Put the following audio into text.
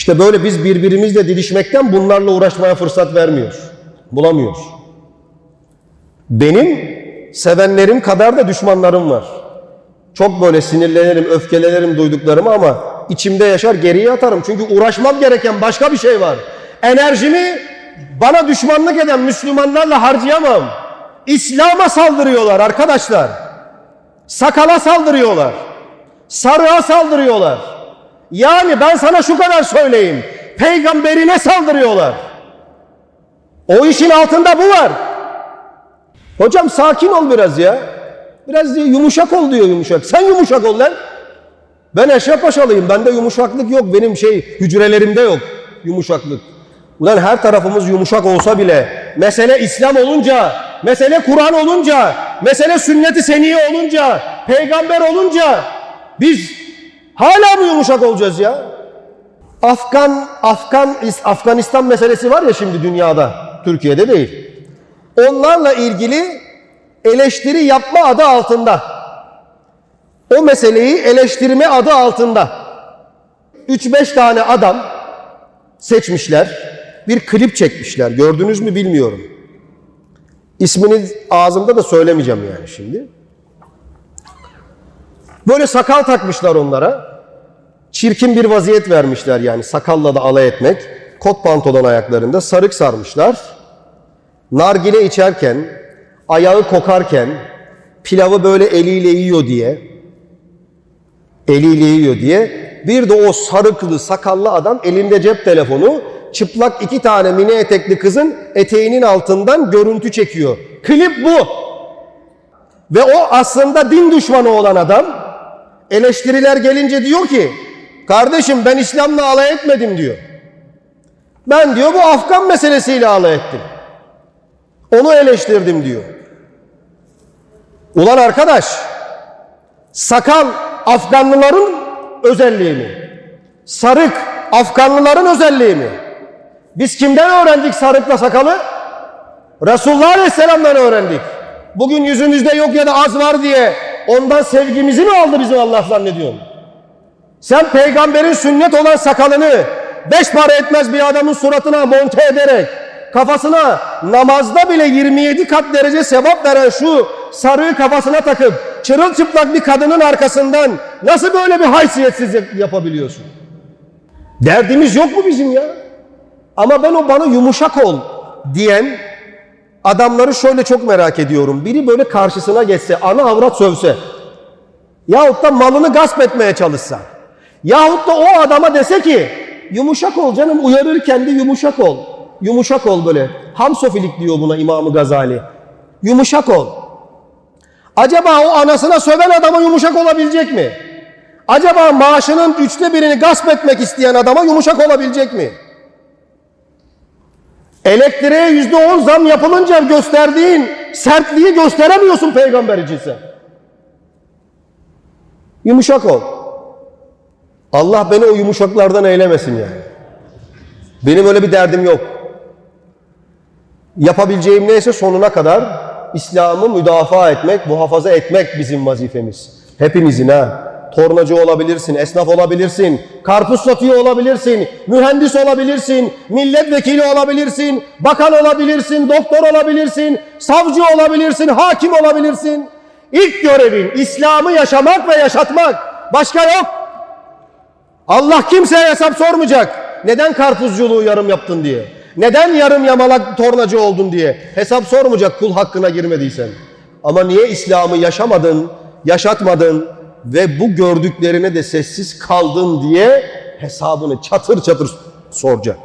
İşte böyle biz birbirimizle didişmekten bunlarla uğraşmaya fırsat vermiyoruz. Bulamıyoruz. Benim sevenlerim kadar da düşmanlarım var. Çok böyle sinirlenirim, öfkelenirim duyduklarımı ama içimde yaşar geriye atarım. Çünkü uğraşmam gereken başka bir şey var. Enerjimi bana düşmanlık eden Müslümanlarla harcayamam. İslam'a saldırıyorlar arkadaşlar. Sakala saldırıyorlar. Sarığa saldırıyorlar. Yani ben sana şu kadar söyleyeyim. Peygamberine saldırıyorlar. O işin altında bu var. Hocam sakin ol biraz ya. Biraz diyor, yumuşak ol diyor yumuşak. Sen yumuşak ol lan. Ben Eşref Paşalıyım. Bende yumuşaklık yok. Benim şey hücrelerimde yok yumuşaklık. Ulan her tarafımız yumuşak olsa bile mesele İslam olunca, mesele Kur'an olunca, mesele sünnet-i seniye olunca, peygamber olunca biz hala mı yumuşak olacağız ya? Afgan, Afgan, Afganistan meselesi var ya şimdi dünyada, Türkiye'de değil. Onlarla ilgili eleştiri yapma adı altında. O meseleyi eleştirme adı altında. 3-5 tane adam seçmişler. Bir klip çekmişler. Gördünüz mü bilmiyorum. İsmini ağzımda da söylemeyeceğim yani şimdi. Böyle sakal takmışlar onlara. Çirkin bir vaziyet vermişler yani sakalla da alay etmek. Kot pantolon ayaklarında sarık sarmışlar. Nargile içerken, ayağı kokarken, pilavı böyle eliyle yiyor diye, eliyle yiyor diye, bir de o sarıklı, sakallı adam elinde cep telefonu, çıplak iki tane mini etekli kızın eteğinin altından görüntü çekiyor. Klip bu. Ve o aslında din düşmanı olan adam, eleştiriler gelince diyor ki, kardeşim ben İslam'la alay etmedim diyor. Ben diyor bu Afgan meselesiyle alay ettim. Onu eleştirdim diyor. Ulan arkadaş, sakal Afganlıların özelliği mi? Sarık Afganlıların özelliği mi? Biz kimden öğrendik sarıkla sakalı? Resulullah Aleyhisselam'dan öğrendik. Bugün yüzümüzde yok ya da az var diye ondan sevgimizi mi aldı bizim Allah zannediyorsun? Sen peygamberin sünnet olan sakalını beş para etmez bir adamın suratına monte ederek kafasına namazda bile 27 kat derece sevap veren şu sarığı kafasına takıp çırılçıplak bir kadının arkasından nasıl böyle bir haysiyetsizlik yapabiliyorsun? Derdimiz yok mu bizim ya? Ama ben o bana yumuşak ol diyen adamları şöyle çok merak ediyorum. Biri böyle karşısına geçse, ana avrat sövse yahut da malını gasp etmeye çalışsa yahut da o adama dese ki yumuşak ol canım uyarırken de yumuşak ol. Yumuşak ol böyle. Hamsofilik diyor buna İmam Gazali. Yumuşak ol. Acaba o anasına söven adama yumuşak olabilecek mi? Acaba maaşının üçte birini gasp etmek isteyen adama yumuşak olabilecek mi? Elektriğe yüzde on zam yapılınca gösterdiğin sertliği gösteremiyorsun peygamber için sen. Yumuşak ol. Allah beni o yumuşaklardan eylemesin yani. Benim öyle bir derdim yok. Yapabileceğim neyse sonuna kadar İslam'ı müdafaa etmek, muhafaza etmek bizim vazifemiz. Hepinizin ha. Tornacı olabilirsin, esnaf olabilirsin, karpuz satıyor olabilirsin, mühendis olabilirsin, milletvekili olabilirsin, bakan olabilirsin, doktor olabilirsin, savcı olabilirsin, hakim olabilirsin. İlk görevin İslam'ı yaşamak ve yaşatmak. Başka yok. Allah kimseye hesap sormayacak. Neden karpuzculuğu yarım yaptın diye. Neden yarım yamalak tornacı oldun diye. Hesap sormayacak kul hakkına girmediysen. Ama niye İslam'ı yaşamadın, yaşatmadın ve bu gördüklerine de sessiz kaldın diye hesabını çatır çatır soracak.